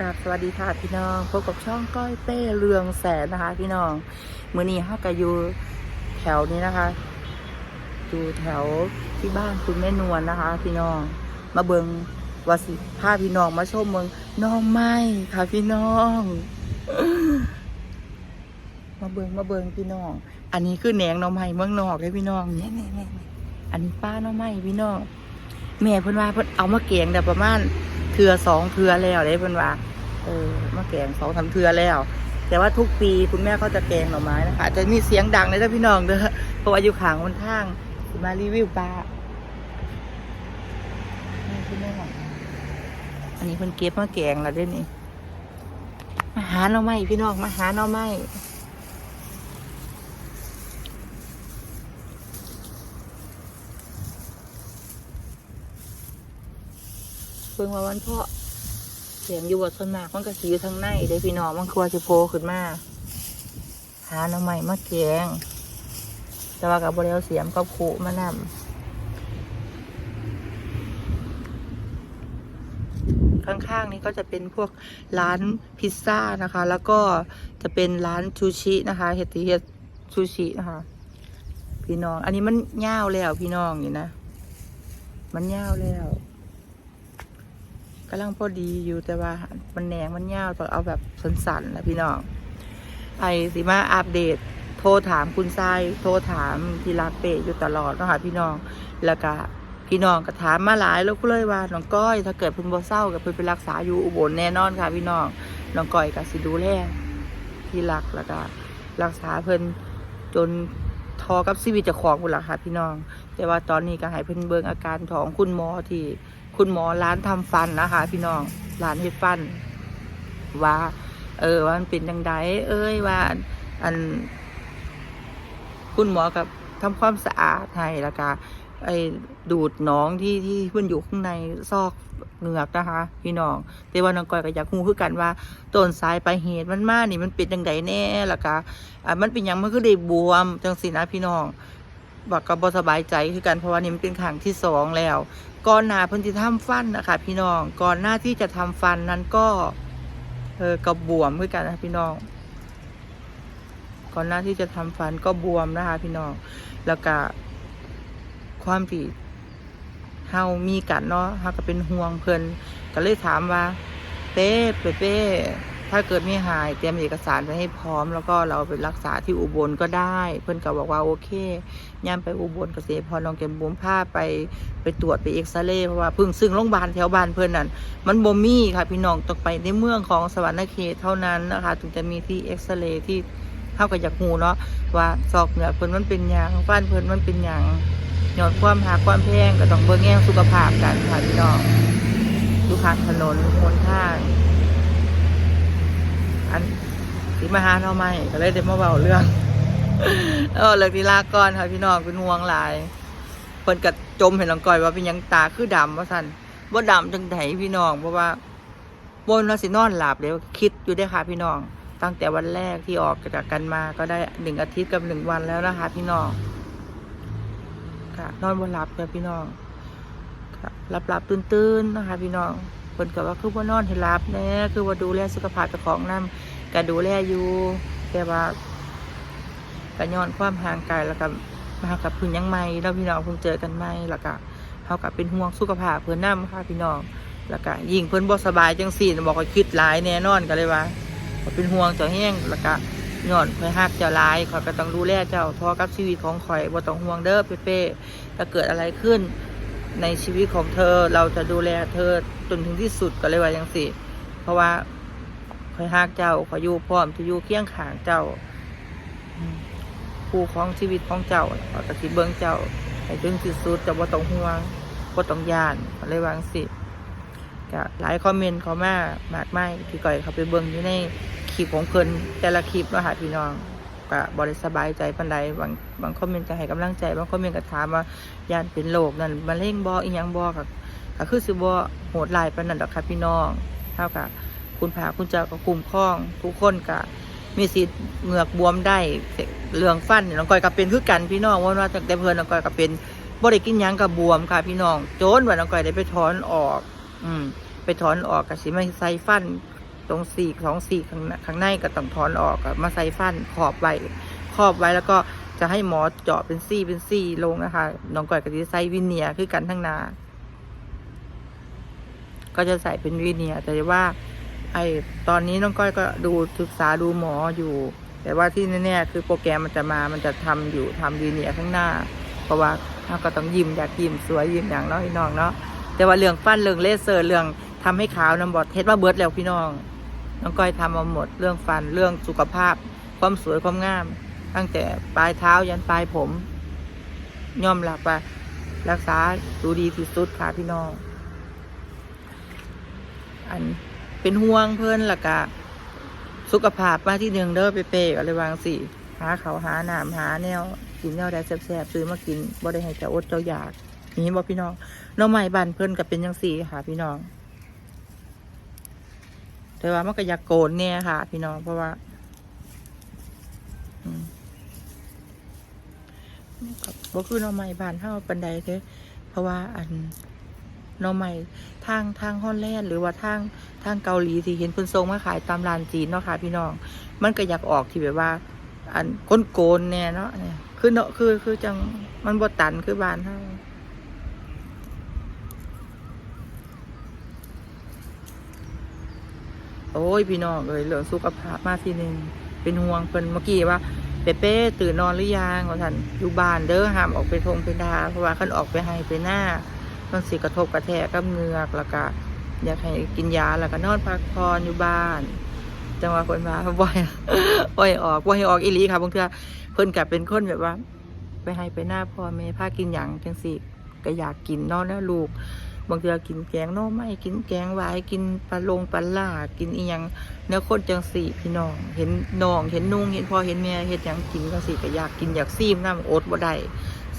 กับสวัสดีค่ะพี่น้องพบกับช่องก้อยเป้เรืองแสนนะคะ พี่น้องมือนี้ห้ากะยูแถวนี้นะคะอยู่แถวที่บ้านคุณแม่นวลนะคะ พี่น้องมาเบิงวสิพาพี่น้องมาชมเมืองน้องไม้ค่ะพี่น้อง มาเบิงมาเบิงพี่น้อง อันนี้คือแหนงน้องไม้เมืองนอกเลยพี่น้องเนี่ยเนี่ยเนี่ยอันนี้ป้าน้องไม้พี่น้องแม่เพิ่นว่าเพิ่นเอามาเกียงแต่ประมาณ ทือสองเทือแล้วเลยเพิ่นว่าเออมาแกงสองสาเทือแล้ว แต่ว่าทุกปีคุณแม่ก็จะแกงหน่อไม้นะคะจะมีเสียงดังเลยนะพี่น้องเด้อเพราะว่าอยู่ขางบนทางมารีวิวปลาคุณแม่อันนี้เพิ่นเก็บมาแกงแล้วเด้อนี่มาหาหน่อไม้พี่น้องมาหาหน่อไม้ พิ่งมาวันพ่อเสียงอยู่บทสนมากมันก็สีอยู่ทางในเด้พี่น้องมันควรจะโผล่ขึ้นมาหาหน่อใหม่มาแกง แต่ว่ากับบริเวเสียมกับขูมานำข้างๆนี้ก็จะเป็นพวกร้านพิซซ่านะคะ แล้วก็จะเป็นร้านชูชินะคะ เฮติเฮดชูชินะคะ พี่น้อง อันนี้มันเง่าวแล้วพี่น้องนี่นะ มันเง่าวแล้ว กำลังพอดีอยู่แต่ว่ามันแหนงมันยาวต้องเอาแบบสั้นๆนะพี่น้องไอสิมาอัปเดต โทรถามคุณทรายโทรถามที่รักเปอยู่ตลอดนะคะพี่น้องแล้วก็พี่น้องก็ถามมาหลายแล้วก็เลยว่าน้องก้อย ถ้าเกิดเพิ่นบ่เศร้ากับเพิ่นไปรักษาอยู่อุบลแน่นอนค่ะ พี่น้องน้องก้อยก็สิดูแลที่รักแล้วก็รักษาเพิ่นจนทอกับชีวิตจะของพุ่นล่ะค่ะ พี่น้อง แต่ว่าตอนนี้ก็ให้เพิ่นเบิ่งอาการของคุณหมอที่ คุณหมอร้านทำฟันนะคะ พี่น้องร้านเฮ็ดฟัน ว่า เออว่ามันเป็นยังไงเอ้ยว่าอัน คุณหมอกับทำความสะอาดให้แล้วก็ไอ้ดูดน้องที่ที่เพิ่นอยู่ข้างในซอกเหงือกนะคะ พี่น้อง แต่ว่าน้องก้อยก็อยากรู้คือกันว่าต้นสายปลายเหตุมันมานี่มันเป็นยังไงแน่ล้วก็อ่ามันเป็นยังมันคือได้บวมจังสินะพี่น้องบอกก็บ่สบายใจคือกันเพราะว่านี่มันเป็นครั้งที่สองแล้ว ก่อนหน้าเพิ่นที่ทำฟันนะคะพี่น้องก่อนหน้าที่จะทำฟันนั้นก็เออกระบวมคือกันนะพี่น้อง ก่อนหน้าที่จะทำฟันก็บวมนะคะ พี่น้องแล้วก็ความผิดเฮามีกันเนาะเฮาก็เป็นห่วงเพิ่นก็เลยถามว่าเป้เป้เป้ถ้าเกิดไม่หายเตรียมเอกสารไปให้พร้อม แล้วก็เราไปรักษาที่อุบลก็ได้ เพิ่อนก็บอกว่าโอเค ย่ามไปอุบลเกษตรพอน้องเก็บบุมผ้าไปไปตรวจไปเอ็กซเรย์เพราะว่าเพิ่งซึ่งโรงพยาบาลแถวบ้านเพิ่อนนั่นมันบ่มีค่ะพี่น้องต้องไปในเมืองของสวรรณเขตเท่านั้นนะคะถึงจะมีที่เอ็กซเรย์ที่เท่ากับอยากหูเนาะว่าซอกเหนือเพิ่อนมันเป็นยังฟันเพิ่อนมันเป็นยังยอดความหาความแพงก็ต้องเบิ่งแง่สุขภาพกันค่ะพี่น้องดูข้างถนนหนทางอันสิมาหาเราใหม่ก็เลยได้มาเบาเรื่อง เออเลิกทีลาก่อนค่ะพี่น้องเป็นห่วงหลายเพิ่นกัจมเห็นน้องก้อยว่าเป็นยังตาคือดำว่าสั่นบ่ดำจังไดพี่น้อง เพราะว่าบนว่าสินอนหลับเดี๋ยวคิดอยู่ได้ค่ะพี่น้อง ตั้งแต่วันแรกที่ออกจากกันมาก็ได้หนึ่งอาทิตย์กับหนึ่งวันแล้วนะคะ พี่น้องค่ะนอนบนหลับค่ะพี่น้องค่ะหลับหลับตื่นตื่นๆนะคะ พี่น้องเพิ่นก็ว่าคือว่านอนให้หลับแน่คือว่าดูแลสุขภาพเจ้าของนำก็ดูแลอยู่แต่ว่า ก็ย้อนความห่างไกลแล้วก็มากับพื้นยังไม่แล้วพี่น้องเพิ่งเจอกันไม่แล้วก็เขากับเป็นห่วงสุขภาพเพื่อนน้ำค่ะพี่น้องแล้วก็ยิ่งเพื่อนบ่สบายจังสี่บอกว่าคิดหลายแน่นอนก็เลยว่าเป็นห่วงเจ้าแห้งแล้วก็ย้อนคอยหักเจ้าลายขอยก็ต้องดูแลเจ้าทอกับชีวิตของขอยบ่ต้องห่วงเด้อเป้ๆถ้าเกิดอะไรขึ้นในชีวิตของเธอเราจะดูแลเธอจนถึงที่สุดก็เลยว่าจังสี่ เพราะว่าคอยฮักเจ้าคอยอยู่พร้อมจะอยู่เคียงข้างเจ้า คู่ของชีวิตของเจ้าขอยกสิเบิ้งเจ้าให้ถึงที่สุดจะบ่ต้องห่วงบ่ต้องย่านก็เลยวางสิก็หลายคอมเมนต์เขามามากมายที่ก่อยเขาไปเบิ้งอยู่ในคลิปของเพิ่นแต่ละคลิปเนาะค่ะพี่น้องก็บ่ได้สบายใจปานใดบางบางคอมเมนต์ก็ให้กำลังใจ บางคอมเมนต์ก็ถามว่าย่านเป็นโรคนั่นมะเร็งบ่อีหยังบ่ก็ก็คือสิบ่โหดร้ายปานนั้นดอกค่ะพี่น้องเท่ากับคุณพาคุณเจ้าก็คุ้มครอง ทุกคนก็ มีสิทธิ์เหงือกบวมได้เรื่องฟันน้องก้อยก็เป็นคือกันพี่น้องว่าว่าตั้งแต่เพิ่นน้องก้อยก็เป็นบ่ได้กินยังกับบวมค่ะ พี่น้องโจนว่าน้องก้อยได้ไปถอนออก อืม ไปถอนออกก็สิไม่ใส่ฟัน ตรงสีกสองสีกข้างข้างในก็ต้องถอนออกอะมาใส่ฟันขอบไว้ขอบไว้แล้วก็จะให้หมอเจาะเป็นซี่เป็นซี่ลงนะคะน้องก้อยก็จะใส่วินเนียคือกันทั้งนา ก็จะใส่เป็นวินเนียแต่ว่า ไอตอนนี้น้องก้อยก็ดูศึกษาดูหมออยู่ แต่ว่าที่แน่ๆคือโปรแกรมมันจะมามันจะทำอยู่ทำวิเนียข้างหน้า เพราะว่าเราก็ต้องยิ้มอยากยิ้มสวยยิ้มอย่างเนาะพี่น้องเนาะแต่ว่าเรื่องฟันเรื่องเลเซอร์เรื่องทำให้ขาวน้ำบอดเทสว่าเบิร์ดแล้วพี่น้องน้องก้อยทำมาหมดเรื่องฟันเรื่องสุขภาพ ความสวยความงาม ตั้งแต่ปลายเท้ายันปลายผมยอมรับว่ารักษาดูดีที่สุดค่ะพี่น้องอัน เป็นห่วงเพื่อนละกะสุขภาพมาที่หนึ่งเด้อเป๊ะๆอะไรวางสิหาเขาหาหนามหาแนวกินแนวได้แซ่บๆซื้อมากินบ่ได้ให้เจ้าอดเจ้าอยากนี่บ่พี่น้องน้องใหม่บ้านเพิ่อนก็เป็นจังสี่ค่ะ พี่น้อง แต่ว่ามันก็อยากโกนเนี่ยค่ะ พี่น้องเพราะว่าอืมก็บ่คือน้องใหม่บ้านเฮาปันใดเด้เพราะว่าอัน หน้องใหม่ทางทางฮอลแลนด์หรือว่าทางทางเกาหลีที่เห็นเพิ่นส่งมาขายตามร้านจีนเนาะค่ะพี่น้อง มันก็อยากออกที่แบบว่า อันก้นโกนแน่เนาะเนี่ยคือเนาะคือคือจังมันบ่ตันคือบานเฮาโอ้ยพี่น้องเอ้ยเรื่องสุขภาพมาทีหนึ่งเป็นห่วงเพิ่นเมื่อกี้ว่าเป๊เป้ตื่นนอนหรือยังว่าท่านอยู่บ้านเด้อห้ามออกไปทงไปดาเพราะว่าคันออกไปให้ไปหน้า มันสิกระทบกระแทกกับเงือกแล้วก็อยากให้กินยาแล้วก็นอนพักผ่อนอยู่บ้าน จังหวะคนมาบ่อยบ่อยออกบ่อยออกอีหลีค่ะบางเทื่อเพิ่นกับเป็นคนแบบว่า ไปให้ไปหน้าพ่อแม่พากินหยังจังสิก็อยากกินนอนแล้วลูก บางเทื่อกินแกงนอไม้กินแกงหวายกินปลาลงปลาล่ากินอีหยังแนวคนจังสิพี่น้อง เห็นน้องเห็นนุ่งเห็นพ่อเห็นแม่เฮ็ดหยังกินจังสิก็อยากกินอยากซีมน้ำอดบ่ได้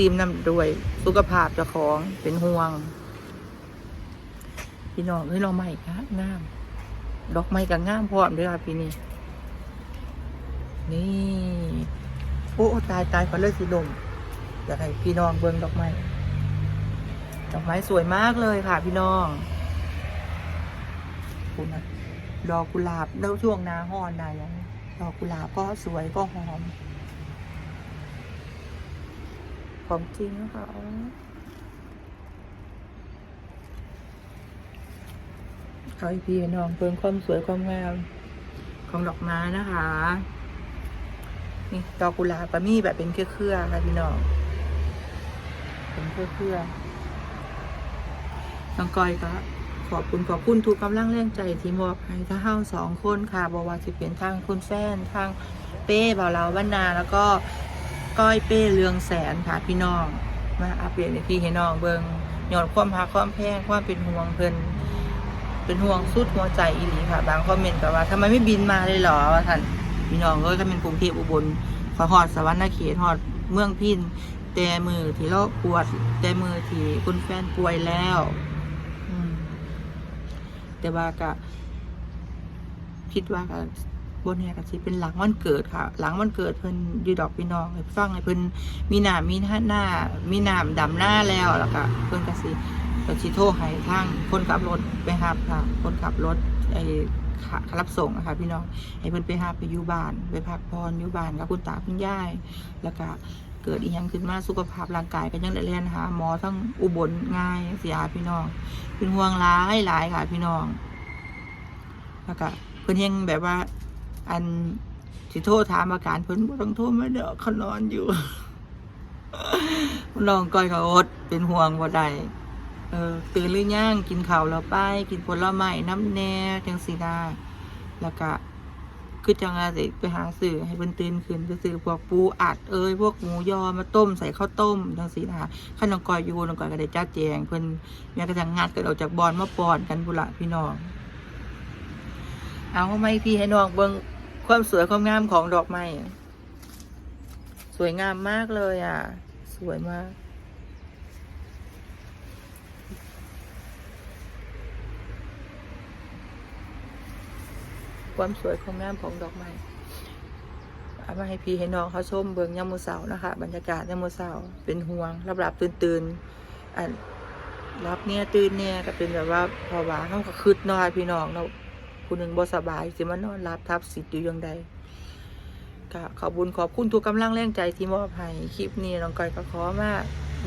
ซีมน้ำด้วย สุขภาพเจ้าของเป็นห่วง พี่น้องเฮ้ยเราใหม่ค่ะงาม ดอกไม้กับงามพร้อมด้วยค่ะปีนี้นี่ โอ้ตายตายขอเลิกสีลมอยากให้พี่น้องเบิ่งดอกไม้ดอกไม้สวยมากเลยค่ะ พี่น้องคุณนะดอกกุหลาบแล้วช่วงหน้าห้อนได้ยังดอกกุหลาบก็สวยก็หอม ของจริงนะคะเอาให้พี่น้องเพิ่มความสวยความงามของดอกไม้นะคะ นี่ดอกกุหลาบก็มีแบบเป็นเครือๆค่ะพี่น้องเป็นเครือๆน้องก้อยก็ขอบคุณขอบคุณทุกกำลังแรงใจที่มอบให้ถ้าเฮาสองคนค่ะบอกว่าจะเป็นทางคุณแฟนทางเป้บ่าวเราบ้านนาแล้วก็ ก้อยเป้เรืองแสนค่ะพี่น้อง มาอัปเดตในพี่ให้น้องเบิงหยอนความหักความแพงความเป็นห่วงเพิ่นเป็นห่วงสุดหัวใจอีหลีค่ะ บางคอมเมนต์ก็ว่าทำไมไม่บินมาเลยหรอว่าท่านพี่น้องเอ้ยถ้าเป็นกรุงเทพอุบลขอหอดสวรรค์เขตหอดเมืองพินแต่มือที่เราปวด แต่มือที่คุณแฟนป่วยแล้วแต่ว่าก็คิดว่าก็ บนเนี่ยก็สิเป็นหลังวันเกิดค่ะ หลังวันเกิดเพิ่นอยูดอกพี่น้องให้ฟังให้เพิ่นมีหน้ามีหน้ามีหน้ำดำหน้าแล้วแล้วก็เพิ่นก็สิก็สิโทรให้ทางคนขับรถไปรับค่ะ คนขับรถไอ้ขรับส่งนะคะพี่น้องให้เพิ่นไปหาไปอยู่บ้านไปพักผ่อนอยู่บ้านกับคุณตาคุณยายแล้วก็เกิดอีหยังขึ้นมาสุขภาพร่างกายก็ยังได้เรียนหาหมอทั้งอุบลง่ายเสียพี่น้อง เป็นห่วงหลายหลายค่ะพี่น้องแล้วก็เพิ่นยังแบบว่า อันสิโทรถามอาการเพิ่นบ่ต้องโทรมาเด้อเขานอนอยู่น้องก้อยเขาอดเป็นห่วงบ่ได้เออตื่นหรือยังกินข้าวแล้วไป กินผลไม้น้ำแหน่จังสีด้แล้วก็คือจังอาสิไปหาซื้อให้เพิ่นตื่นขึ้นไปซื้อพวกปูอัดเอ้ยพวกหมูยอมาต้มใส่ข้าวต้มจังสีนะคะข้าน้องก้อยอยู่น้องก้อยก็ได้จัดแจงเพิ่นแม่ก็จะงัดกันออกจากบอนมาปอนกันบุละพี่น้องเอาไม่พี่ให้น้องเบิ่ง ความสวยความงามของดอกไม้สวยงามมากเลยอะ สวยมากความสวยความงามของดอกไม้เอามาให้พี่ให้น้องเขาชมเบิงยามมือเสานะคะ บรรยากาศยามมือเสาเป็นห่วงรับรับตื่นตื่นอันรับเนี่ยตื่นเนี่ยก็เป็นแบบว่าพอว่าเขาก็คืดนอยพี่น้องเรา ผู้หนึ่งบ่สบาย สิมานอนรับทับสิทธิ์อยู่ยังใดก็ขอบุญขอบคุณทุกกำลังแรงใจที่มอบให้คลิปนี้น้องก้อยก็ขอมา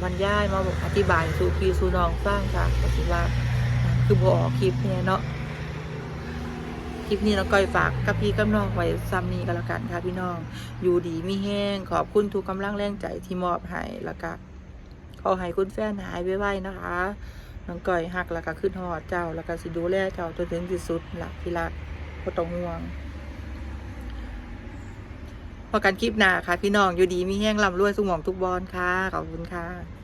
บรรยายมาอธิบายสู่พี่สู่น้องฟังค่ะก็สิดว่าคือบ่ออกคลิปเนี่ยเนาะคลิปนี้น้องก้อยฝากกับพี่กับน้องไว้ซ้ำนี้ก็แล้วกันค่ะพี่น้อง อยู่ดีมีแห้งขอบคุณทุกกำลังแรงใจที่มอบให้แล้วก็ขอให้คุณแฟนหายไวๆนะคะ น้องก้อยหักแล้วก็ขึ้นหอดเจ้า แล้วก็สิดูแลเจ้าจนถึงที่สุดหลักที่รักก็ต้องห่วงพอกันคลิปหน้าค่ะ พี่น้องอยู่ดีมีแห้งลำรวยสุขหมองทุกบอลค่ะ ขอบคุณค่ะ